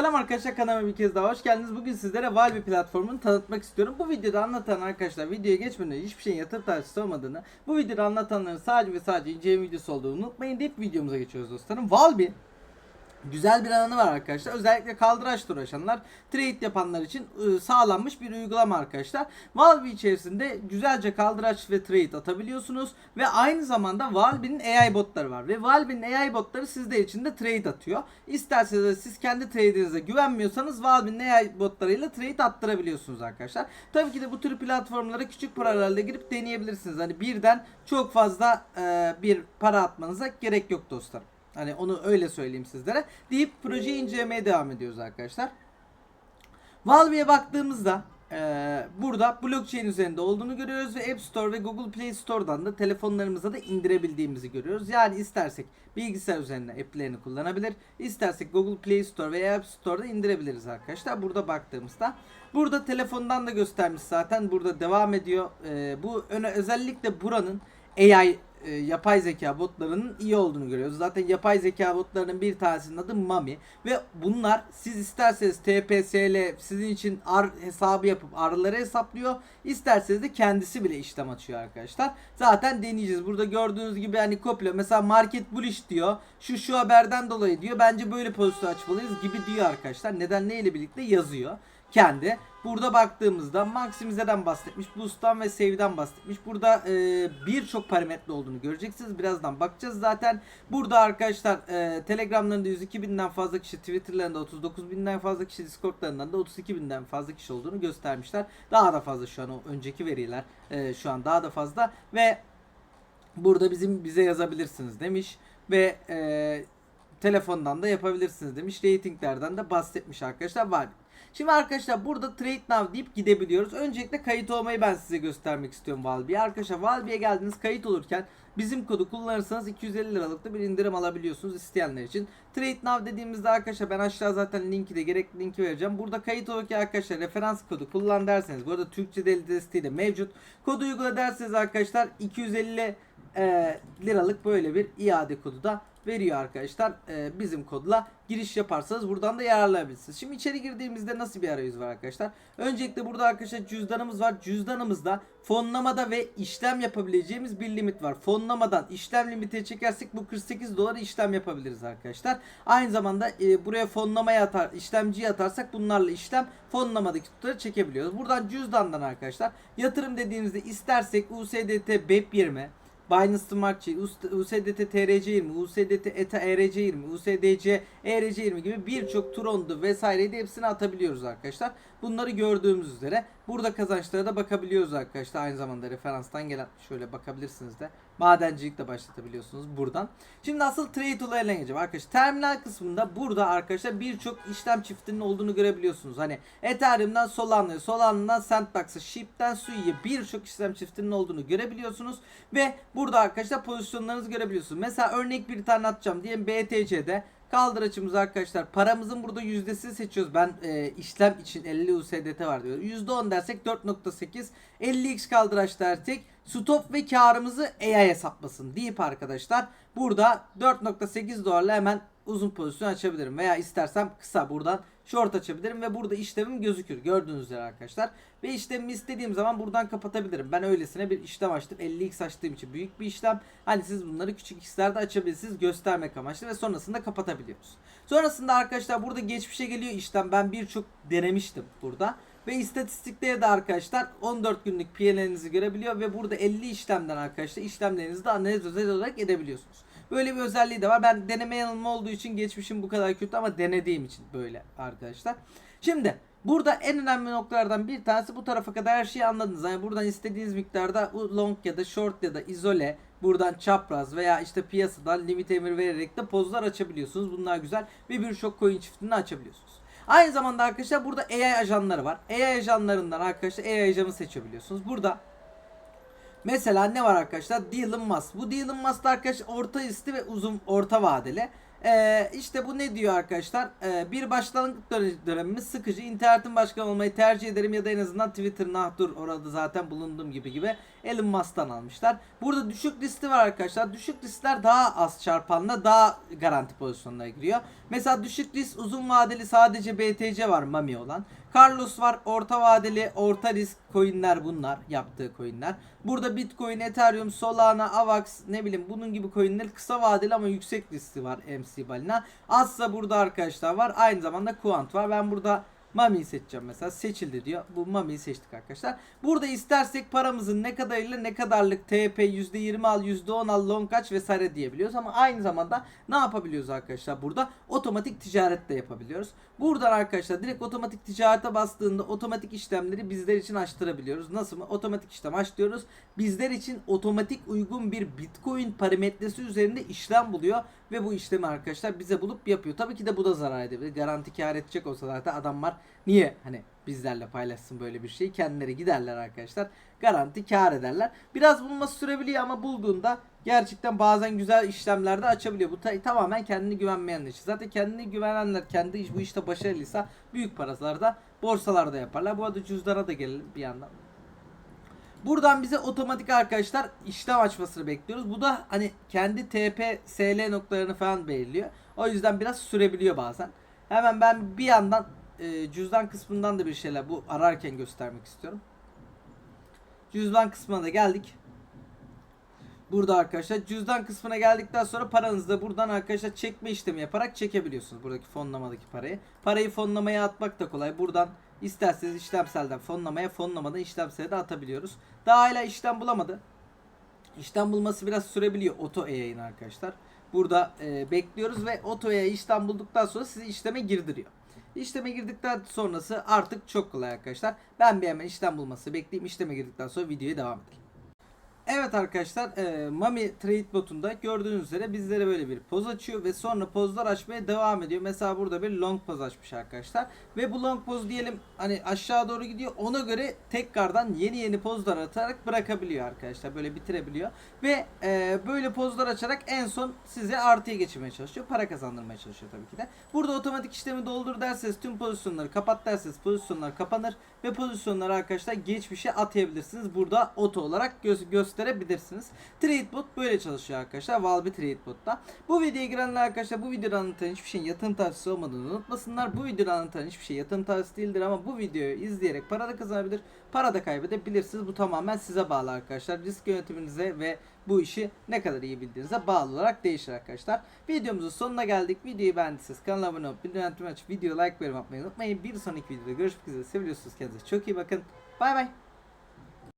Selam arkadaşlar kanalıma bir kez daha hoş geldiniz. Bugün sizlere Valve platformunu tanıtmak istiyorum. Bu videoda anlatan arkadaşlar videoya geçmeden hiçbir şeyin yatırım tavsiyesi olmadığını, bu videoda anlatanların sadece ve sadece inceleme videosu olduğunu unutmayın deyip videomuza geçiyoruz dostlarım. Valve Güzel bir alanı var arkadaşlar. Özellikle kaldıraçla uğraşanlar, trade yapanlar için ıı, sağlanmış bir uygulama arkadaşlar. Valve içerisinde güzelce kaldıraç ve trade atabiliyorsunuz ve aynı zamanda Valve'nin AI botları var ve Valve'nin AI botları sizler için de trade atıyor. İsterseniz siz kendi trade'inize güvenmiyorsanız Valve'nin AI botlarıyla trade attırabiliyorsunuz arkadaşlar. Tabii ki de bu tür platformlara küçük paralarla girip deneyebilirsiniz. Hani birden çok fazla e, bir para atmanıza gerek yok dostlarım. Hani onu öyle söyleyeyim sizlere. Deyip projeyi incelemeye devam ediyoruz arkadaşlar. Valve'ye baktığımızda eee, burada blockchain üzerinde olduğunu görüyoruz ve App Store ve Google Play Store'dan da telefonlarımıza da indirebildiğimizi görüyoruz. Yani istersek bilgisayar üzerinde app'lerini kullanabilir, istersek Google Play Store veya App Store'da indirebiliriz arkadaşlar. Burada baktığımızda burada telefondan da göstermiş zaten. Burada devam ediyor. Eee, bu öne özellikle buranın AI e, yapay zeka botlarının iyi olduğunu görüyoruz. Zaten yapay zeka botlarının bir tanesinin adı Mami ve bunlar siz isterseniz TPSL sizin için ar hesabı yapıp arıları hesaplıyor. İsterseniz de kendisi bile işlem açıyor arkadaşlar. Zaten deneyeceğiz. Burada gördüğünüz gibi hani kopya mesela market bullish diyor. Şu şu haberden dolayı diyor. Bence böyle pozisyon açmalıyız gibi diyor arkadaşlar. Neden neyle birlikte yazıyor kendi. Burada baktığımızda maksimize'den bahsetmiş, boost'tan ve save'den bahsetmiş. Burada e, birçok parametre olduğunu göreceksiniz. Birazdan bakacağız zaten. Burada arkadaşlar e, Telegram'larında 102 binden fazla kişi, Twitter'larında 39 binden fazla kişi, Discord'larından da 32 binden fazla kişi olduğunu göstermişler. Daha da fazla şu an o önceki veriler e, şu an daha da fazla ve burada bizim bize yazabilirsiniz demiş ve e, telefondan da yapabilirsiniz demiş. Ratinglerden de bahsetmiş arkadaşlar var. Şimdi arkadaşlar burada Trade Now deyip gidebiliyoruz. Öncelikle kayıt olmayı ben size göstermek istiyorum Valby'ye. Arkadaşlar Valby'ye geldiniz kayıt olurken bizim kodu kullanırsanız 250 liralık da bir indirim alabiliyorsunuz isteyenler için. Trade Now dediğimizde arkadaşlar ben aşağı zaten linki de gerekli linki vereceğim. Burada kayıt olurken arkadaşlar referans kodu kullan derseniz bu arada Türkçe deli desteği de mevcut. Kodu uygula derseniz arkadaşlar 250 e, liralık böyle bir iade kodu da veriyor arkadaşlar. E, bizim kodla giriş yaparsanız buradan da yararlanabilirsiniz. Şimdi içeri girdiğimizde nasıl bir arayüz var arkadaşlar? Öncelikle burada arkadaşlar cüzdanımız var. Cüzdanımızda fonlamada ve işlem yapabileceğimiz bir limit var. Fonlamadan işlem limiti çekersek bu 48 dolar işlem yapabiliriz arkadaşlar. Aynı zamanda e, buraya fonlamaya atar, işlemciyi atarsak bunlarla işlem fonlamadaki tutarı çekebiliyoruz. Buradan cüzdandan arkadaşlar yatırım dediğimizde istersek USDT BEP20 Binance Smart Chain, USDT TRC20, USDT ETA ERC20, USDC ERC20 gibi birçok Tron'du vesaireydi hepsini atabiliyoruz arkadaşlar. Bunları gördüğümüz üzere burada kazançlara da bakabiliyoruz arkadaşlar. Aynı zamanda referanstan gelen şöyle bakabilirsiniz de madencilik de başlatabiliyorsunuz buradan. Şimdi asıl trade olayına geçeceğim arkadaşlar. Terminal kısmında burada arkadaşlar birçok işlem çiftinin olduğunu görebiliyorsunuz. Hani Ethereum'dan Solana'ya, Solana'dan Sandbox'a, Ship'ten Sui'ye birçok işlem çiftinin olduğunu görebiliyorsunuz. Ve burada arkadaşlar pozisyonlarınızı görebiliyorsunuz. Mesela örnek bir tane atacağım diyelim BTC'de Kaldıraçımız arkadaşlar paramızın burada yüzdesini seçiyoruz. Ben e, işlem için 50 USDT var diyor. %10 dersek 4.8 50x kaldıraç dersek stop ve karımızı AI hesaplasın deyip arkadaşlar burada 4.8 dolarla hemen uzun pozisyon açabilirim. Veya istersem kısa buradan short açabilirim ve burada işlemim gözükür. Gördüğünüz üzere arkadaşlar. Ve işlemimi istediğim zaman buradan kapatabilirim. Ben öylesine bir işlem açtım. 50x açtığım için büyük bir işlem. Hani siz bunları küçük x'lerde açabilirsiniz göstermek amaçlı ve sonrasında kapatabiliyoruz. Sonrasında arkadaşlar burada geçmişe geliyor işlem. Ben birçok denemiştim burada ve istatistikleri de arkadaşlar 14 günlük PNL'inizi görebiliyor ve burada 50 işlemden arkadaşlar işlemlerinizi de analiz özel olarak edebiliyorsunuz. Böyle bir özelliği de var. Ben deneme yanılma olduğu için geçmişim bu kadar kötü ama denediğim için böyle arkadaşlar. Şimdi burada en önemli noktalardan bir tanesi bu tarafa kadar her şeyi anladınız. Yani buradan istediğiniz miktarda long ya da short ya da izole buradan çapraz veya işte piyasadan limit emir vererek de pozlar açabiliyorsunuz. Bunlar güzel ve birçok coin çiftini açabiliyorsunuz. Aynı zamanda arkadaşlar burada AI ajanları var. AI ajanlarından arkadaşlar AI ajanı seçebiliyorsunuz. Burada Mesela ne var arkadaşlar? Elon Musk. Bu Elon Musk arkadaşlar orta üstü ve uzun orta vadeli. Ee, işte bu ne diyor arkadaşlar? Ee, bir başlangıç döne- dönemimiz sıkıcı. İnternetin başkanı olmayı tercih ederim ya da en azından Twitter'ın ah dur orada zaten bulunduğum gibi gibi Elon Musk'tan almışlar. Burada düşük riski var arkadaşlar. Düşük riskler daha az çarpanla daha garanti pozisyonlara giriyor. Mesela düşük risk uzun vadeli sadece BTC var Mami olan. Carlos var orta vadeli orta risk coinler bunlar yaptığı coinler. Burada Bitcoin, Ethereum, Solana, Avax ne bileyim bunun gibi coinler kısa vadeli ama yüksek riski var MC Balina. Azsa burada arkadaşlar var. Aynı zamanda Quant var. Ben burada Mami'yi seçeceğim mesela. Seçildi diyor. Bu Mami'yi seçtik arkadaşlar. Burada istersek paramızın ne kadarıyla ne kadarlık TP %20 al %10 al long kaç vesaire diyebiliyoruz. Ama aynı zamanda ne yapabiliyoruz arkadaşlar burada? Otomatik ticaret de yapabiliyoruz. Buradan arkadaşlar direkt otomatik ticarete bastığında otomatik işlemleri bizler için açtırabiliyoruz. Nasıl mı? Otomatik işlem açtırıyoruz. Bizler için otomatik uygun bir Bitcoin parametresi üzerinde işlem buluyor ve bu işlemi arkadaşlar bize bulup yapıyor. Tabii ki de bu da zarar edebilir. Garanti kar edecek olsa zaten adamlar niye hani bizlerle paylaşsın böyle bir şeyi? Kendileri giderler arkadaşlar. Garanti kar ederler. Biraz bulması sürebiliyor ama bulduğunda gerçekten bazen güzel işlemlerde açabiliyor. Bu ta- tamamen kendini güvenmeyen işi. Zaten kendini güvenenler kendi iş, bu işte başarılıysa büyük paralarda borsalarda yaparlar. Bu arada cüzdana da gelelim bir yandan. Buradan bize otomatik arkadaşlar işlem açmasını bekliyoruz. Bu da hani kendi TP, SL noktalarını falan belirliyor. O yüzden biraz sürebiliyor bazen. Hemen ben bir yandan e, cüzdan kısmından da bir şeyler bu ararken göstermek istiyorum. Cüzdan kısmına da geldik. Burada arkadaşlar cüzdan kısmına geldikten sonra paranızı da buradan arkadaşlar çekme işlemi yaparak çekebiliyorsunuz buradaki fonlamadaki parayı. Parayı fonlamaya atmak da kolay. Buradan isterseniz işlemselden fonlamaya fonlamadan işlemsele de atabiliyoruz. Daha hala işlem bulamadı. İşlem bulması biraz sürebiliyor oto yayın arkadaşlar. Burada e, bekliyoruz ve otoya işlem bulduktan sonra sizi işleme girdiriyor. İşleme girdikten sonrası artık çok kolay arkadaşlar. Ben bir hemen işlem bulması bekleyeyim. İşleme girdikten sonra videoya devam edelim. Evet arkadaşlar e, Mami Trade botunda gördüğünüz üzere bizlere böyle bir poz açıyor ve sonra pozlar açmaya devam ediyor. Mesela burada bir long poz açmış arkadaşlar. Ve bu long poz diyelim hani aşağı doğru gidiyor. Ona göre tekrardan yeni yeni pozlar atarak bırakabiliyor arkadaşlar. Böyle bitirebiliyor. Ve e, böyle pozlar açarak en son size artıya geçirmeye çalışıyor. Para kazandırmaya çalışıyor tabii ki de. Burada otomatik işlemi doldur derseniz tüm pozisyonları kapat derseniz pozisyonlar kapanır. Ve pozisyonları arkadaşlar geçmişe atayabilirsiniz. Burada oto olarak gö- gösterebilirsiniz. TradeBot böyle çalışıyor arkadaşlar. Valve TradeBot'ta. Bu videoya girenler arkadaşlar bu videoda anlatan hiçbir şeyin yatırım tavsiyesi olmadığını unutmasınlar. Bu videoda anlatan hiçbir şey yatırım tavsiyesi değildir ama bu videoyu izleyerek para da kazanabilir, para da kaybedebilirsiniz. Bu tamamen size bağlı arkadaşlar. Risk yönetiminize ve bu işi ne kadar iyi bildiğinize bağlı olarak değişir arkadaşlar. Videomuzun sonuna geldik. Videoyu beğendiyseniz kanala abone olup bildirim açıp video like ve atmayı unutmayın. Bir sonraki videoda görüşmek üzere. Seviyorsunuz kendinize. Çok iyi bakın. Bay bay.